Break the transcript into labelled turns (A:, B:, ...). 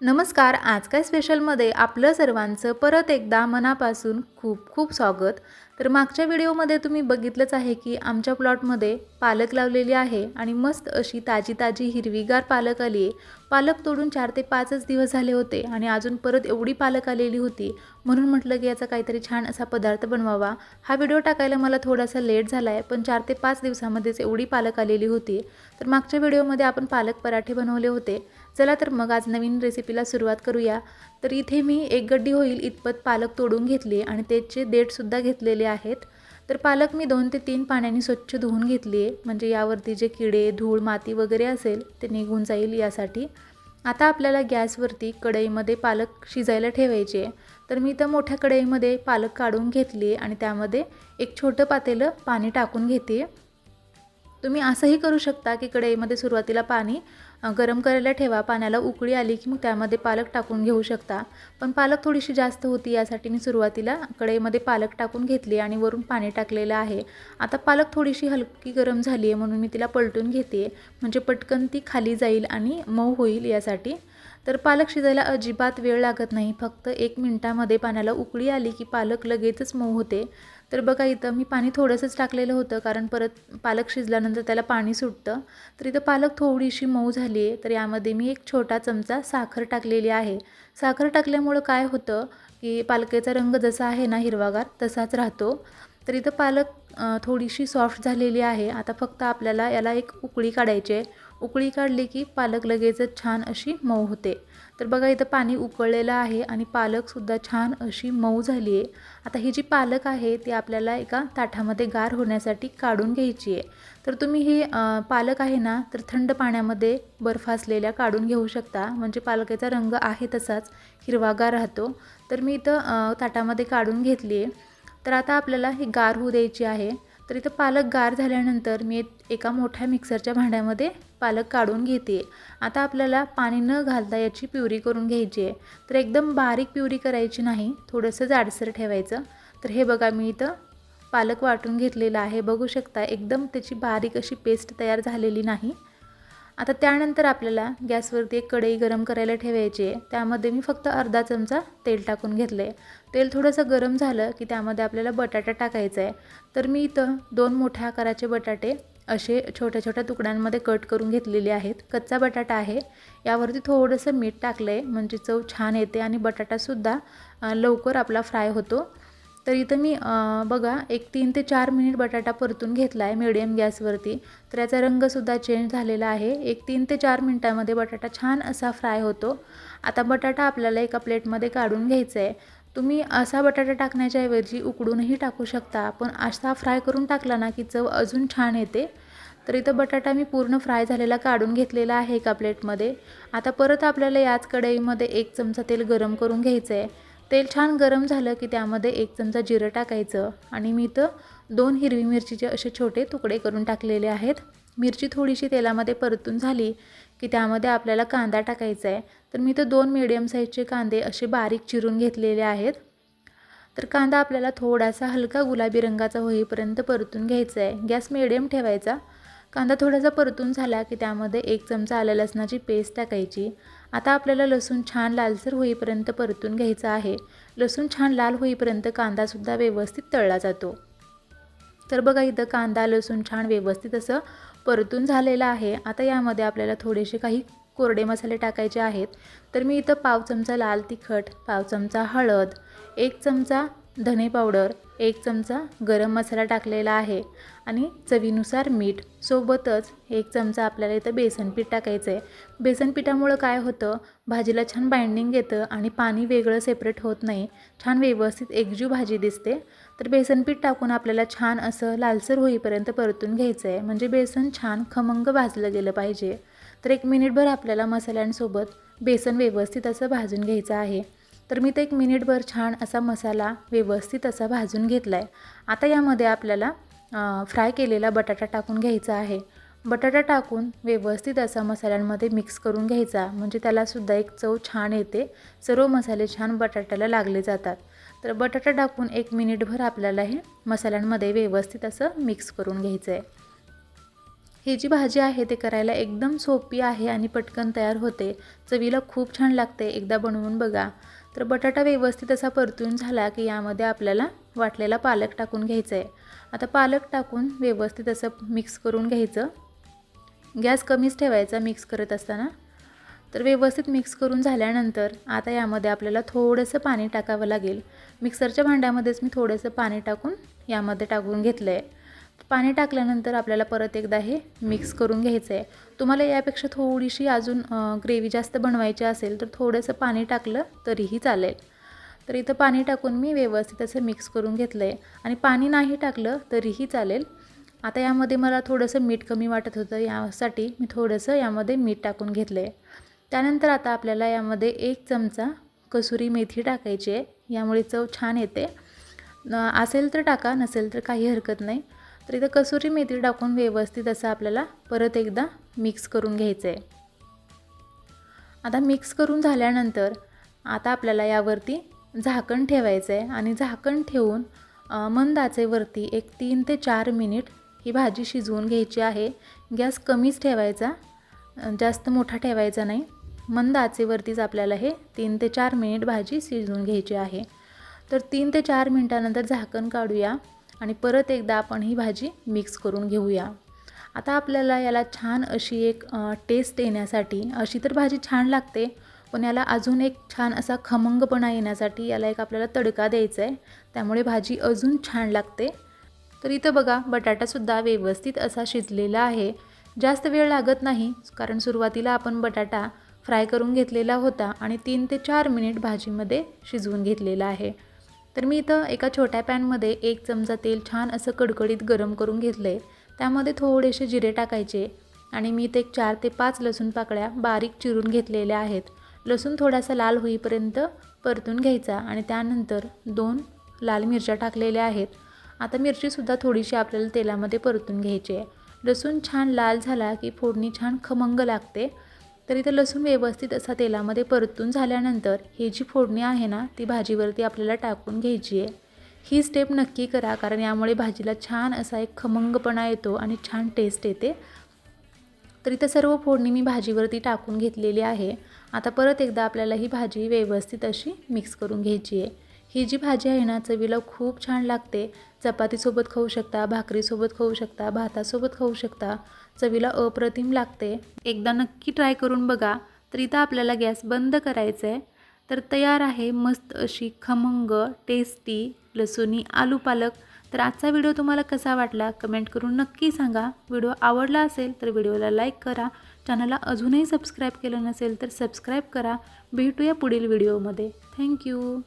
A: नमस्कार आज काय स्पेशलमध्ये आपलं सर्वांचं परत एकदा मनापासून खूप खूप स्वागत. तर मागच्या व्हिडिओमध्ये तुम्ही बघितलंच आहे की आमच्या प्लॉटमध्ये पालक लावलेली आहे आणि मस्त अशी ताजी ताजी हिरवीगार पालक आली आहे. पालक तोडून चार ते पाचच दिवस झाले होते आणि अजून परत एवढी पालक आलेली होती. म्हणून म्हटलं की याचा काहीतरी छान असा पदार्थ बनवावा. हा व्हिडिओ टाकायला मला थोडासा लेट झाला आहे पण चार ते पाच दिवसामध्येच एवढी पालक आलेली होती. तर मागच्या व्हिडिओमध्ये आपण पालक पराठे बनवले होते. चला तर मग आज नवीन रेसिपीला सुरुवात करूया. तर इथे मी एक गड्डी होईल इतपत पालक तोडून घेतली आणि त्याचे देठसुद्धा घेतलेले आहेत. तर पालक मी दोन ते तीन पाण्याने स्वच्छ धुवून घेतली आहे. म्हणजे यावरती जे किडे धूळ माती वगैरे असेल ते निघून जाईल यासाठी. आता आपल्याला गॅसवरती कढईमध्ये पालक शिजायला ठेवायचे तर मी तर मोठ्या कढईमध्ये पालक काढून घेतली आणि त्यामध्ये एक छोटं पातेलं पाणी टाकून घेते तुम्ही असंही करू शकता की कढईमध्ये सुरुवातीला पाणी गरम करायला ठेवा. पाण्याला उकळी आली की मग त्यामध्ये पालक टाकून घेऊ शकता. पण पालक थोडीशी जास्त होती यासाठी मी सुरुवातीला कढईमध्ये पालक टाकून घेतली आणि वरून पाणी टाकलेलं आहे. आता पालक थोडीशी हलकी गरम झाली आहे म्हणून मी तिला पलटून घेते म्हणजे पटकन ती खाली जाईल आणि मऊ होईल यासाठी. तर पालक शिजायला अजिबात वेळ लागत नाही. फक्त एक मिनटामध्ये पाण्याला उकळी आली की पालक लगेचच मऊ होते. तर बघा इथं मी पाणी थोडंसंच टाकलेलं होतं कारण परत पालक शिजल्यानंतर त्याला पाणी सुटतं. तर इथं पालक थोडीशी मऊ झाली आहे. तर यामध्ये मी एक छोटा चमचा साखर टाकलेली आहे. साखर टाकल्यामुळं काय होतं की पालकेचा रंग जसा आहे ना हिरवागार तसाच राहतो. तर इथं पालक थोडीशी सॉफ्ट झालेली आहे. आता फक्त आपल्याला याला एक उकळी काढायची आहे. उकळी काढली की पालक लगेचच छान अशी मऊ होते. तर बघा इथं पाणी उकळलेलं आहे आणि पालकसुद्धा छान अशी मऊ झाली आहे. आता ही जी पालक आहे ती आपल्याला एका ताटामध्ये गार होण्यासाठी काढून घ्यायची आहे. तर तुम्ही ही पालक आहे ना तर थंड पाण्यामध्ये बर्फ असलेल्या काढून घेऊ शकता. म्हणजे पालकाचा रंग आहे तसाच हिरवागार राहतो. तर मी इथं ताटामध्ये काढून घेतली आहे. तर आता आपल्याला ही गार होऊ द्यायची आहे. तर इथं पालक गार झाल्यानंतर मी एका मोठ्या मिक्सरच्या भांड्यामध्ये पालक काढून घेते. आता आपल्याला पाणी न घालता याची प्युरी करून घ्यायची आहे. तर एकदम बारीक प्युरी करायची नाही थोडंसं जाडसर ठेवायचं. तर हे बघा मी इथं पालक वाटून घेतलेलं आहे. बघू शकता एकदम त्याची बारीक अशी पेस्ट तयार झालेली नाही. आता त्यानंतर आपल्याला गॅसवरती एक कढई गरम करायला ठेवायची आहे. त्यामध्ये मी फक्त अर्धा चमचा तेल टाकून घेतलं आहे तेल थोडंसं गरम झालं की त्यामध्ये आपल्याला बटाटा टाकायचा आहे. तर मी इथं दोन मोठ्या आकाराचे बटाटे असे छोट्या छोट्या तुकड्यांमध्ये कट करून घेतलेले आहेत. कच्चा बटाटा आहे. यावरती थोडंसं मीठ टाकलं आहे म्हणजे चव छान येते आणि बटाटासुद्धा लवकर आपला फ्राय होतो. तर इथं मी बघा एक तीन ते चार मिनिट बटाटा परतून घेतला आहे मिडियम गॅसवरती तर याचा रंगसुद्धा चेंज झालेला आहे. एक तीन ते चार मिनटामध्ये बटाटा छान असा फ्राय होतो. आता बटाटा आपल्याला एका प्लेटमध्ये काढून घ्यायचा आहे तुम्ही असा बटाटा टाकण्याच्या ऐवजी उकडूनही टाकू शकता. पण असा फ्राय करून टाकला ना की चव अजून छान येते. तर इथं बटाटा मी पूर्ण फ्राय झालेला काढून घेतलेला आहे एका प्लेटमध्ये. आता परत आपल्याला याच कढईमध्ये एक चमचा तेल गरम करून घ्यायचं आहे तेल छान गरम झालं की त्यामध्ये एक चमचा जिरं टाकायचं आणि मी इथं दोन हिरवी मिरचीचे असे छोटे तुकडे करून टाकलेले आहेत. मिरची थोडीशी तेलामध्ये परतून झाली की त्यामध्ये आपल्याला कांदा टाकायचा आहे. तर मी इथं दोन मिडियम साईजचे कांदे असे बारीक चिरून घेतलेले आहेत. तर कांदा आपल्याला थोडासा हलका गुलाबी रंगाचा होईपर्यंत परतून घ्यायचा आहे. गॅस मिडियम ठेवायचा. कांदा थोडासा परतून झाला की त्यामध्ये एक चमचा आलं लसणाची पेस्ट टाकायची. आता आपल्याला लसूण छान लालसर होईपर्यंत परतून घ्यायचा आहे. लसूण छान लाल होईपर्यंत कांदासुद्धा व्यवस्थित तळला जातो. तर बघा इथं कांदा लसूण छान व्यवस्थित असं परतून झालेलं आहे. आता यामध्ये आपल्याला थोडेसे काही कोरडे मसाले टाकायचे आहेत. तर मी इथं पाव चमचा लाल तिखट पाव चमचा हळद एक चमचा धने पावडर एक चमचा गरम मसाला टाकलेला आहे आणि चवीनुसार मीठ. सोबतच एक चमचा आपल्याला इथं बेसन पीठ टाकायचं आहे बेसन पिठामुळं काय होतं? भाजीला छान बाइंडिंग येतं आणि पाणी वेगळं सेपरेट होत नाही. छान व्यवस्थित एकजीव भाजी दिसते. तर बेसन पीठ टाकून आपल्याला छान असं लालसर होईपर्यंत परतून घ्यायचं आहे म्हणजे बेसन छान खमंग भाजलं गेलं पाहिजे. तर एक मिनिटभर आपल्याला मसाल्यांसोबत बेसन व्यवस्थित असं भाजून घ्यायचं आहे. तर मी तर एक मिनिटभर छान असा मसाला व्यवस्थित असा भाजून घेतला आहे आता यामध्ये आपल्याला फ्राय केलेला बटाटा टाकून घ्यायचा आहे. बटाटा टाकून व्यवस्थित असा मसाल्यांमध्ये मिक्स करून घ्यायचा. म्हणजे त्यालासुद्धा एक चव छान येते. सर्व मसाले छान बटाट्याला लागले जातात. तर बटाटा टाकून एक मिनिटभर आपल्याला हे मसाल्यांमध्ये व्यवस्थित असं मिक्स करून घ्यायचं आहे ही जी भाजी आहे ते करायला एकदम सोपी आहे आणि पटकन तयार होते. चवीला खूप छान लागते. एकदा बनवून बघा. तर बटाटा व्यवस्थित असा परतून झाला की यामध्ये आपल्याला वाटलेला पालक टाकून घ्यायचं आहे आता पालक टाकून व्यवस्थित असं मिक्स करून घ्यायचं. गॅस कमीच ठेवायचा मिक्स करत असताना. तर व्यवस्थित मिक्स करून झाल्यानंतर आता यामध्ये आपल्याला थोडंसं पाणी टाकावं लागेल. मिक्सरच्या भांड्यामध्येच मी थोडंसं पाणी टाकून यामध्ये टाकून घेतलं आहे पाणी टाकल्यानंतर आपल्याला परत एकदा हे मिक्स करून घ्यायचं आहे. तुम्हाला यापेक्षा थोडीशी अजून ग्रेव्ही जास्त बनवायची असेल तर थोडंसं पाणी टाकलं तरीही चालेल. तर इथं पाणी टाकून मी व्यवस्थित असं मिक्स करून घेतलं आहे आणि पाणी नाही टाकलं तरीही चालेल. आता यामध्ये मला थोडंसं मीठ कमी वाटत होतं यासाठी मी थोडंसं यामध्ये मीठ टाकून घेतलं आहे त्यानंतर आता आपल्याला यामध्ये एक चमचा कसुरी मेथी टाकायची आहे. यामुळे चव छान येते. असेल तर टाका नसेल तर काही हरकत नाही. तर इथं कसुरी मेथी टाकून व्यवस्थित असं आपल्याला परत एकदा मिक्स करून घ्यायचं आहे आता मिक्स करून झाल्यानंतर आता आपल्याला यावरती झाकण ठेवायचं आहे आणि झाकण ठेवून मंद आचेवरती एक तीन ते चार मिनिट ही भाजी शिजवून घ्यायची आहे. गॅस कमीच ठेवायचा जास्त मोठा ठेवायचा नाही. मंद आचेवरतीच आपल्याला हे तीन ते चार मिनिट भाजी शिजवून घ्यायची आहे. तर तीन ते चार मिनटानंतर झाकण काढूया. आणि परत एकदा आपण ही भाजी मिक्स करून घेऊया. आता आपल्याला याला छान अशी एक टेस्ट येण्यासाठी अशी तर भाजी छान लागते पण याला अजून एक छान असा खमंगपणा येण्यासाठी याला एक आपल्याला तडका द्यायचा आहे त्यामुळे भाजी अजून छान लागते. तर इथं बघा बटाटासुद्धा व्यवस्थित असा शिजलेला आहे. जास्त वेळ लागत नाही कारण सुरुवातीला आपण बटाटा फ्राय करून घेतलेला होता आणि तीन ते चार मिनिट भाजीमध्ये शिजवून घेतलेला आहे. तर मी इथं एका छोट्या पॅनमध्ये एक चमचा तेल छान असं कडकडीत गरम करून घेतलं आहे त्यामध्ये थोडेसे जिरे टाकायचे आणि मी इथे एक चार ते पाच लसूण पाकळ्या बारीक चिरून घेतलेल्या आहेत. लसूण थोडासा लाल होईपर्यंत परतून घ्यायचा आणि त्यानंतर दोन लाल मिरच्या टाकलेल्या आहेत. आता मिरचीसुद्धा थोडीशी आपल्याला तेलामध्ये परतून घ्यायची आहे. लसूण छान लाल झाला की फोडणी छान खमंग लागते. तर इथं लसूण व्यवस्थित असा तेलामध्ये परतून झाल्यानंतर ही जी फोडणी आहे ना ती भाजीवरती आपल्याला टाकून घ्यायची आहे. ही स्टेप नक्की करा कारण यामुळे भाजीला छान असा एक खमंगपणा येतो आणि छान टेस्ट येते. तर इथं सर्व फोडणी मी भाजीवरती टाकून घेतलेली आहे. आता परत एकदा आपल्याला ही भाजी व्यवस्थित अशी मिक्स करून घ्यायची आहे. ही जी भाजी आहे ना चवीला खूप छान लागते. चपातीसोबत खाऊ शकता भाकरीसोबत खाऊ शकता भातासोबत खाऊ शकता. चवीला अप्रतिम लागते. एकदा नक्की ट्राय करून बघा. तर इथं आपल्याला गॅस बंद करायचं आहे तर तयार आहे मस्त अशी खमंग टेस्टी लसुणी आलू पालक. तर आजचा व्हिडिओ तुम्हाला कसा वाटला कमेंट करून नक्की सांगा. व्हिडिओ आवडला असेल तर व्हिडिओला लाईक करा. चॅनलला अजूनही सबस्क्राईब केलं नसेल तर सबस्क्राईब करा. भेटूया पुढील व्हिडिओमध्ये. थँक्यू.